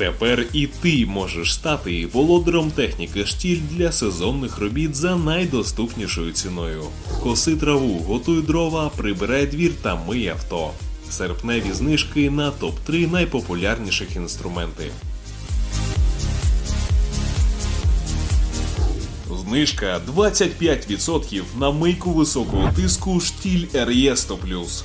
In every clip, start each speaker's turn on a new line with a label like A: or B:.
A: Тепер і ти можеш стати володаром техніки штіль для сезонних робіт за найдоступнішою ціною. Коси траву, готуй дрова, прибирай двір та мий авто. Серпневі знижки на топ-3 найпопулярніших інструменти. Знижка 25% на мийку високого тиску штіль RE100+.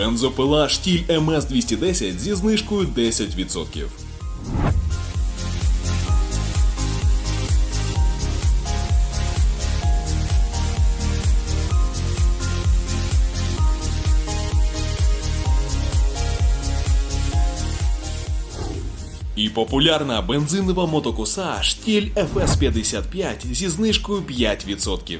A: Бензопила штіль МС 210 зі знижкою 10%. І популярна бензинова мотокоса штіль FS 55 зі знижкою 5%.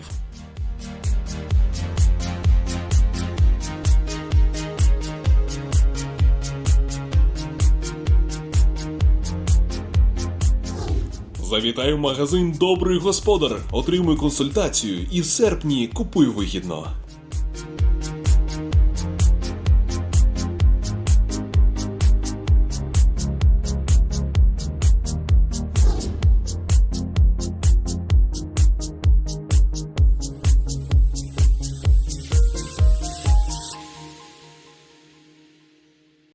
A: Завітай в магазин Добрий господар. Отримуй консультацію і в серпні купуй вигідно.